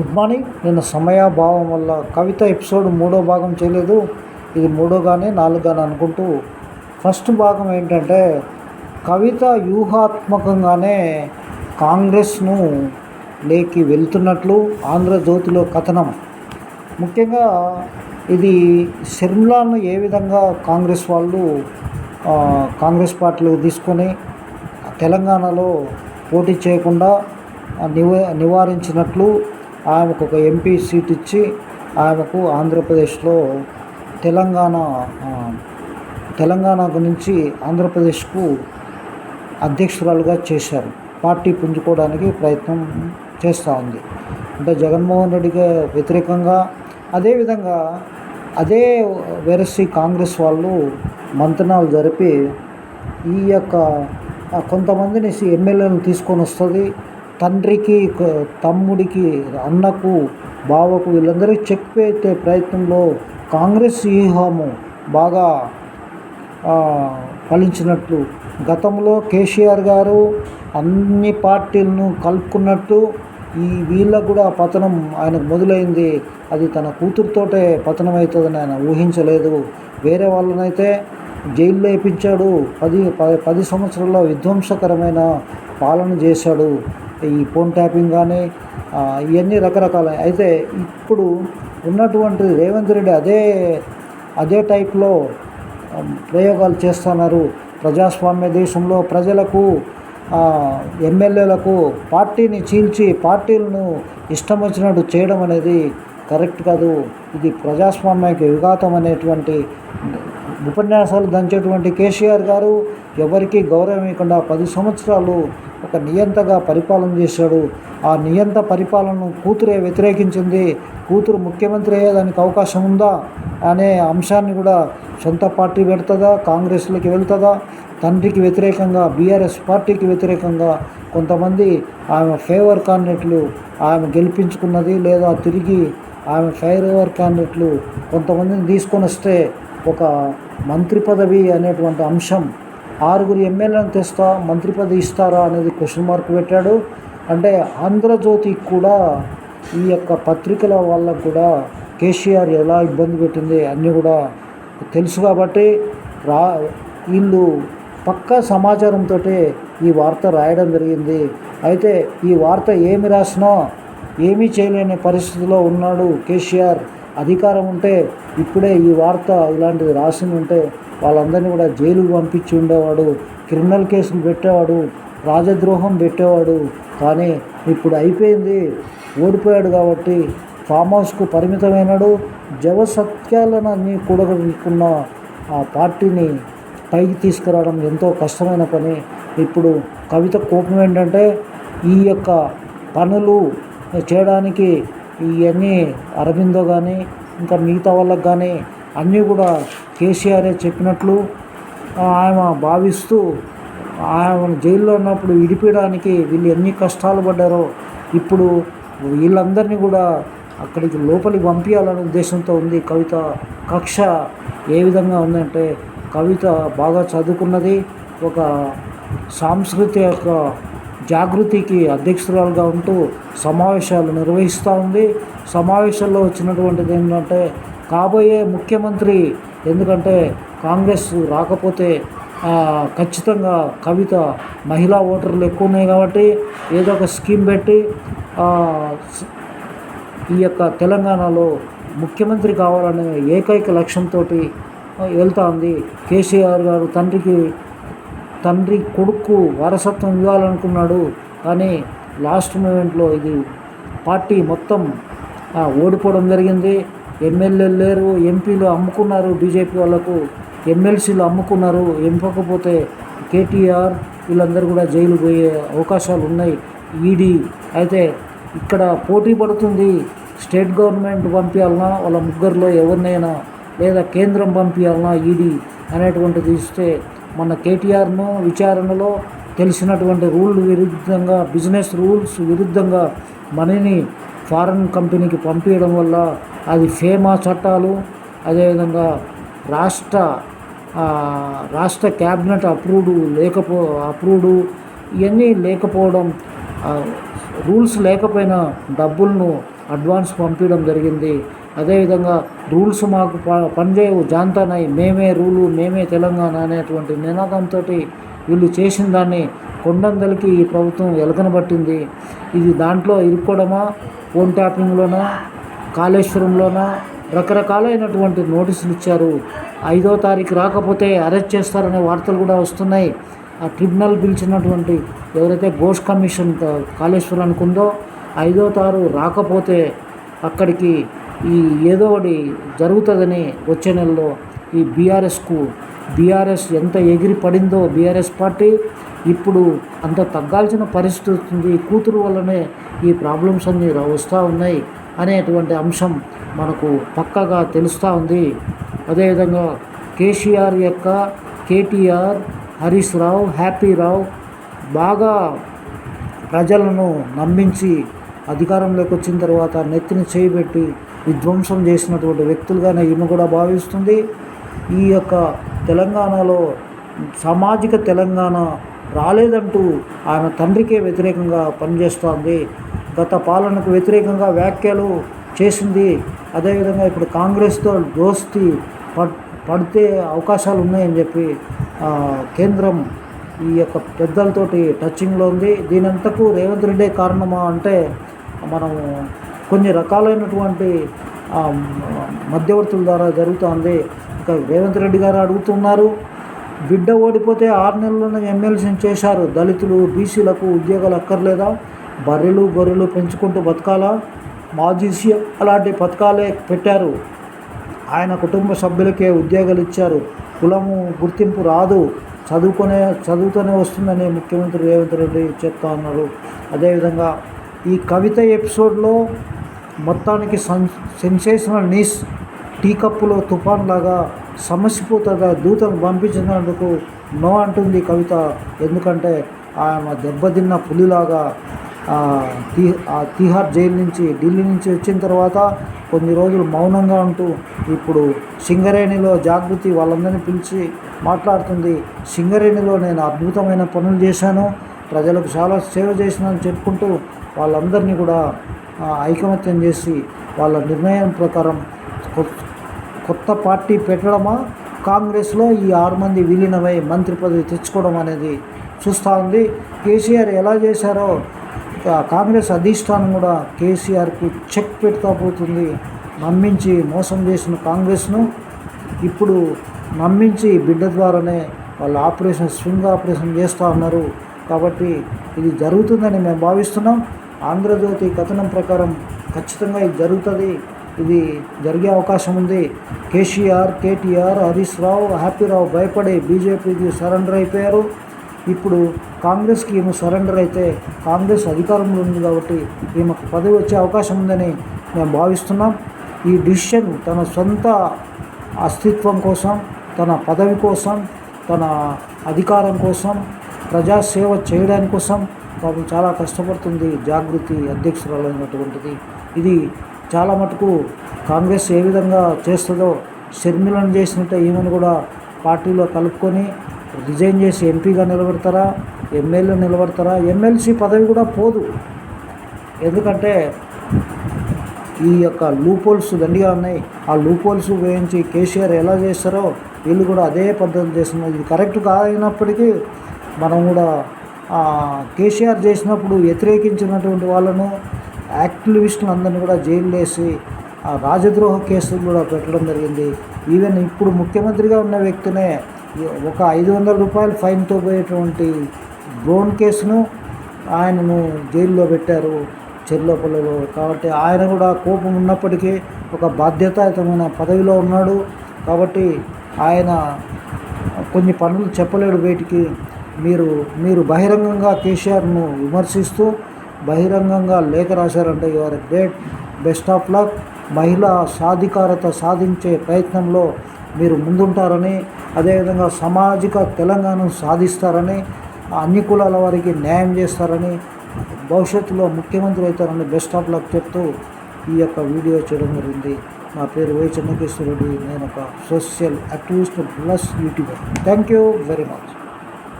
Good morning. నేను సమయాభావం వల్ల కవిత episode మూడో భాగం చేయలేదు. ఇది మూడో కానీ నాలుగు కానీ అనుకుంటూ. ఫస్ట్ భాగం ఏంటంటే కవిత వ్యూహాత్మకంగానే కాంగ్రెస్ను లేకి వెళ్తున్నట్లు ఆంధ్రజ్యోతిలో కథనం. ముఖ్యంగా ఇది షర్మిలాను ఏ విధంగా కాంగ్రెస్ వాళ్ళు కాంగ్రెస్ పార్టీలో తీసుకొని తెలంగాణలో పోటీ చేయకుండా నివ నివారించినట్లు ఆమెకు ఒక ఎంపీ సీట్ ఇచ్చి ఆమెకు ఆంధ్రప్రదేశ్లో తెలంగాణ తెలంగాణకు తెలంగాణ నుంచి ఆంధ్రప్రదేశ్కు అధ్యక్షురాలుగా చేశారు. పార్టీ పుంజుకోవడానికి ప్రయత్నం చేస్తూ ఉంది. అంటే జగన్మోహన్ రెడ్డికి వ్యతిరేకంగా అదేవిధంగా అదే వెరసి కాంగ్రెస్ వాళ్ళు మంతనాలు జరిపి ఈ యొక్క కొంతమందిని ఎమ్మెల్యేలను తీసుకొని వస్తుంది. తండ్రికి తమ్ముడికి అన్నకు బావకు వీళ్ళందరికీ చెక్ పెట్టే ప్రయత్నంలో కాంగ్రెస్ వ్యూహము బాగా ఫలించినట్లు గతంలో కేసీఆర్ గారు అన్ని పార్టీలను కలుపుకున్నట్టు ఈ వీళ్ళకు కూడా పతనం ఆయనకు మొదలైంది. అది తన కూతురుతోటే పతనం అవుతుందని ఆయన ఊహించలేదు. వేరే వాళ్ళనైతే జైల్లో వేయించాడు పది పది సంవత్సరాల్లో విధ్వంసకరమైన పాలన చేశాడు. ఈ ఫోన్ ట్యాపింగ్ కానీ ఇవన్నీ రకరకాల. అయితే ఇప్పుడు ఉన్నటువంటి రేవంత్ రెడ్డి అదే అదే టైప్లో ప్రయోగాలు చేస్తున్నారు. ప్రజాస్వామ్య దేశంలో ప్రజలకు ఎమ్మెల్యేలకు పార్టీని చీల్చి పార్టీలను ఇష్టం వచ్చినట్టు చేయడం అనేది కరెక్ట్ కాదు. ఇది ప్రజాస్వామ్యానికి విఘాతం అనేటువంటి ఉపన్యాసాలు దంచేటువంటి కేసీఆర్ గారు ఎవరికీ గౌరవం ఇవ్వకుండా పది సంవత్సరాలు ఒక నియంతగా పరిపాలన చేశాడు. ఆ నియంత పరిపాలనను కూతురే వ్యతిరేకించింది. కూతురు ముఖ్యమంత్రి అయ్యేదానికి అవకాశం ఉందా అనే అంశాన్ని కూడా సొంత పార్టీ పెడుతుందా? కాంగ్రెస్లోకి వెళ్తుందా? తండ్రికి వ్యతిరేకంగా బీఆర్ఎస్ పార్టీకి వ్యతిరేకంగా కొంతమంది ఆమె ఫేవర్ క్యాండిడేట్లు ఆమె గెలిపించుకున్నది లేదా తిరిగి ఆమె ఫేవర్ క్యాండిడేట్లు కొంతమందిని తీసుకొని వస్తే ఒక మంత్రి పదవి అనేటువంటి అంశం ఆరుగురు ఎమ్మెల్యేలను తెస్తా మంత్రి పదవి ఇస్తారా అనేది క్వశ్చన్ మార్క్ పెట్టాడు. అంటే ఆంధ్రజ్యోతికి కూడా ఈ యొక్క పత్రికల వల్ల కూడా కేసీఆర్ ఎలా ఇబ్బంది పెట్టింది అన్నీ కూడా తెలుసు కాబట్టి రా వీళ్ళు పక్కా సమాచారంతో ఈ వార్త రాయడం జరిగింది. అయితే ఈ వార్త ఏమి రాసినా ఏమీ చేయలేని పరిస్థితిలో ఉన్నాడు కేసీఆర్. అధికారం ఉంటే ఇప్పుడే ఈ వార్త ఇలాంటిది రాసి ఉంటే వాళ్ళందరినీ కూడా జైలుకు పంపించి ఉండేవాడు క్రిమినల్ కేసులు పెట్టేవాడు రాజద్రోహం పెట్టేవాడు. కానీ ఇప్పుడు అయిపోయింది ఓడిపోయాడు కాబట్టి ఫామ్ హౌస్కు పరిమితమైనాడు జవసత్యాలని కూడగట్టుకున్న ఆ పార్టీని పైకి తీసుకురావడం ఎంతో కష్టమైన పని. ఇప్పుడు కవిత కోపం ఏంటంటే ఈ యొక్క పనులు చేయడానికి ఇవన్నీ అరవిందో కానీ ఇంకా మిగతా వాళ్ళకి కానీ అన్నీ కూడా కేసీఆరే చెప్పినట్లు ఆయన భావిస్తూ ఆయన జైల్లో ఉన్నప్పుడు విడిపించడానికి వీళ్ళు ఎన్ని కష్టాలు పడ్డారో ఇప్పుడు వీళ్ళందరినీ కూడా అక్కడికి లోపలికి పంపించాలనే ఉద్దేశంతో ఉంది. కవిత కక్ష ఏ విధంగా ఉందంటే కవిత బాగా చదువుకున్నది ఒక సాంస్కృతిక జాగృతికి అధ్యక్షురాలుగా ఉంటూ సమావేశాలు నిర్వహిస్తూ ఉంది. సమావేశాల్లో వచ్చినటువంటిది ఏంటంటే కాబోయే ముఖ్యమంత్రి ఎందుకంటే కాంగ్రెస్ రాకపోతే ఖచ్చితంగా కవిత మహిళా ఓటర్లు ఎక్కువ ఉన్నాయి కాబట్టి ఏదో ఒక స్కీమ్ పెట్టి ఈ యొక్క తెలంగాణలో ముఖ్యమంత్రి కావాలనే ఏకైక లక్ష్యంతో వెళ్తా ఉంది. కేసీఆర్ గారు తండ్రికి తండ్రి కొడుకు వారసత్వం ఇవ్వాలనుకున్నాడు. కానీ లాస్ట్ మూమెంట్లో ఇది పార్టీ మొత్తం ఓడిపోవడం జరిగింది. ఎమ్మెల్యేలు లేరు ఎంపీలు అమ్ముకున్నారు బీజేపీ వాళ్ళకు ఎమ్మెల్సీలు అమ్ముకున్నారు ఎంపకపోతే కేటీఆర్ వీళ్ళందరూ కూడా జైలు పోయే అవకాశాలు ఉన్నాయి. ఈడీ అయితే ఇక్కడ పోటీ పడుతుంది. స్టేట్ గవర్నమెంట్ పంపించాలన్నా వాళ్ళ ముగ్గురులో ఎవరినైనా లేదా కేంద్రం పంపించాలన్నా ఈడీ అనేటువంటిది ఇస్తే మన కేటీఆర్ను విచారణలో తెలిసినటువంటి రూల్ విరుద్ధంగా బిజినెస్ రూల్స్ విరుద్ధంగా మనీని ఫారెన్ కంపెనీకి పంపించడం వల్ల అది ఫేమా చట్టాలు అదేవిధంగా రాష్ట్ర రాష్ట్ర క్యాబినెట్ అప్రూవ్డ్ లేకపో అప్రూవ్డ్ ఇవన్నీ లేకపోవడం రూల్స్ లేకపోయినా డబ్బులను అడ్వాన్స్ పంపించడం జరిగింది. అదేవిధంగా రూల్స్ మాకు ప పనిచేయవు. జాంతానాయి మేమే రూలు మేమే తెలంగాణ అనేటువంటి నినాదంతో వీళ్ళు చేసిన దాన్ని కొండందలికి ఈ ప్రభుత్వం ఎలకనబట్టింది. ఇది దాంట్లో ఇరుక్కోవడమా ఫోన్ ట్యాపింగ్లోనా కాళేశ్వరంలోనా? రకరకాలైనటువంటి నోటీసులు ఇచ్చారు. ఐదో తారీఖు రాకపోతే అరెస్ట్ చేస్తారనే వార్తలు కూడా వస్తున్నాయి. ఆ ట్రిబ్యునల్ పిలిచినటువంటి ఎవరైతే ఘోష్ కమిషన్ కాళేశ్వరం కాళేశ్వరానికి ఉందో ఐదో తారు రాకపోతే అక్కడికి ఈ ఏదో ఒకటి జరుగుతుందని వచ్చే నెలలో ఈ బీఆర్ఎస్కు బీఆర్ఎస్ ఎంత ఎగిరి పడిందో బీఆర్ఎస్ పార్టీ ఇప్పుడు అంత తగ్గాల్సిన పరిస్థితి వస్తుంది. కూతురు వల్లనే ఈ ప్రాబ్లమ్స్ అన్నీ వస్తూ ఉన్నాయి. అనేటువంటి అంశం మనకు పక్కగా తెలుస్తూ ఉంది. అదేవిధంగా కేసీఆర్ యొక్క కేటీఆర్ హరీష్ రావు హ్యాపీ రావు బాగా ప్రజలను నమ్మించి అధికారంలోకి వచ్చిన తర్వాత నెత్తిని చేయబెట్టి విధ్వంసం చేసినటువంటి వ్యక్తులుగానే ఈమె కూడా భావిస్తుంది. ఈ యొక్క తెలంగాణలో సామాజిక తెలంగాణ రాలేదంటూ ఆమె తండ్రికే వ్యతిరేకంగా పనిచేస్తోంది. గత పాలనకు వ్యతిరేకంగా వ్యాఖ్యలు చేసింది. అదేవిధంగా ఇప్పుడు కాంగ్రెస్తో దోస్తి పడ్ పడితే అవకాశాలు ఉన్నాయని చెప్పి కేంద్రం ఈ యొక్క పెద్దలతోటి టచింగ్లో ఉంది. దీనంతకు రేవంత్ రెడ్డే కారణమా అంటే మనం కొన్ని రకాలైనటువంటి మధ్యవర్తుల ద్వారా జరుగుతుంది. ఇంకా రేవంత్ రెడ్డి గారు అడుగుతున్నారు బిడ్డ ఓడిపోతే ఆరు నెలల్లోనే ఎమ్మెల్సీని చేశారు. దళితులు బీసీలకు ఉద్యోగాలు అక్కర్లేదా? బర్రెలు గొర్రెలు పెంచుకుంటూ బతకాలా? మాజీ సీఎం అలాంటి పథకాలే పెట్టారు. ఆయన కుటుంబ సభ్యులకే ఉద్యోగాలు ఇచ్చారు. కులము గుర్తింపు రాదు. చదువుకునే చదువుతూనే వస్తుందని ముఖ్యమంత్రి రేవంత్ రెడ్డి చెప్తా ఉన్నారు అదేవిధంగా ఈ కవిత ఎపిసోడ్లో మొత్తానికి సన్ సెన్సేషనల్ న్యూస్ టీ కప్పులో తుఫాన్ లాగా సమసిపోతుందా దూతను పంపించినందుకు నో అంటుంది కవిత. ఎందుకంటే ఆమె దెబ్బతిన్న పులిలాగా తిహార్ జైలు నుంచి ఢిల్లీ నుంచి వచ్చిన తర్వాత కొన్ని రోజులు మౌనంగా ఉంటూ ఇప్పుడు సింగరేణిలో జాగృతి వాళ్ళందరినీ పిలిచి మాట్లాడుతుంది. సింగరేణిలో నేను అద్భుతమైన పనులు చేశాను ప్రజలకు చాలా సేవ చేసినానని చెప్పుకుంటూ వాళ్ళందరినీ కూడా ఐకమత్యం చేసి వాళ్ళ నిర్ణయం ప్రకారం కొత్త పార్టీ పెట్టడమా కాంగ్రెస్లో ఈ ఆరు మంది విలీనమై మంత్రి పదవి తెచ్చుకోవడం అనేది చూస్తూ ఉంది. కేసీఆర్ ఎలా చేశారో కాంగ్రెస్ అధిష్టానం కూడా కేసీఆర్కు చెక్ పెడతా పోతుంది. నమ్మించి మోసం చేసిన కాంగ్రెస్ను ఇప్పుడు నమ్మించి బిడ్డ ద్వారానే వాళ్ళు ఆపరేషన్ స్వింగ్ ఆపరేషన్ చేస్తూ ఉన్నారు. కాబట్టి ఇది జరుగుతుందని మేము భావిస్తున్నాం. ఆంధ్రజ్యోతి కథనం ప్రకారం ఖచ్చితంగా ఇది జరుగుతుంది. ఇది జరిగే అవకాశం ఉంది. కేసీఆర్ కేటీఆర్ హరీష్ రావు హ్యాపీరావు భయపడి బీజేపీకి సరెండర్ అయిపోయారు. ఇప్పుడు కాంగ్రెస్కి ఈమె సరెండర్ అయితే కాంగ్రెస్ అధికారంలో ఉంది కాబట్టి ఈమెకు పదవి వచ్చే అవకాశం ఉందని మేము భావిస్తున్నాం. ఈ డిసిషన్ తన సొంత అస్తిత్వం కోసం తన పదవి కోసం తన అధికారం కోసం ప్రజాసేవ చేయడానికి కోసం పాపం చాలా కష్టపడుతుంది జాగృతి అధ్యక్షురాలైనటువంటిది. ఇది చాలా మటుకు కాంగ్రెస్ ఏ విధంగా చేస్తుందో షర్మిలను చేసినట్టే ఈమెను కూడా పార్టీలో కలుపుకొని రిజైన్ చేసి ఎంపీగా నిలబెడతారా? ఎమ్మెల్యే నిలబడతారా? ఎమ్మెల్సీ పదవి కూడా పోదు. ఎందుకంటే ఈ యొక్క లూపోల్స్ దండిగా ఉన్నాయి. ఆ లూపోల్స్ వేయించి కేసీఆర్ ఎలా చేస్తారో వీళ్ళు కూడా అదే పద్ధతి చేస్తున్నారు. ఇది కరెక్ట్ కాదైనప్పటికీ మనం కూడా కేసీఆర్ చేసినప్పుడు వ్యతిరేకించినటువంటి వాళ్ళను యాక్టివిస్టులు అందరినీ కూడా జైలు వేసి ఆ రాజద్రోహ కేసులు కూడా పెట్టడం జరిగింది. ఈవెన్ ఇప్పుడు ముఖ్యమంత్రిగా ఉన్న వ్యక్తినే ఒక ఐదు వందల రూపాయలు ఫైన్తో పోయేటువంటి డ్రోన్ కేసును ఆయనను జైల్లో పెట్టారు చెర్లోపల్లిలో. కాబట్టి ఆయన కూడా కోపం ఉన్నప్పటికీ ఒక బాధ్యతాయుతమైన పదవిలో ఉన్నాడు. కాబట్టి ఆయన కొన్ని పనులు చెప్పలేడు బయటికి. మీరు మీరు బహిరంగంగా కేసీఆర్ను విమర్శిస్తూ బహిరంగంగా లేఖ రాశారంటే your great best of luck. మహిళా సాధికారత సాధించే ప్రయత్నంలో మీరు ముందుంటారని అదేవిధంగా సామాజిక తెలంగాణను సాధిస్తారని అన్ని కులాల వారికి న్యాయం చేస్తారని భవిష్యత్తులో ముఖ్యమంత్రి అవుతారని బెస్ట్ ఆఫ్ లక్ చెప్తూ ఈ యొక్క వీడియో చేయడం జరిగింది. నా పేరు వై చెన్నకేశ్వరుడు నేను ఒక social activist plus YouTuber. Thank you very much.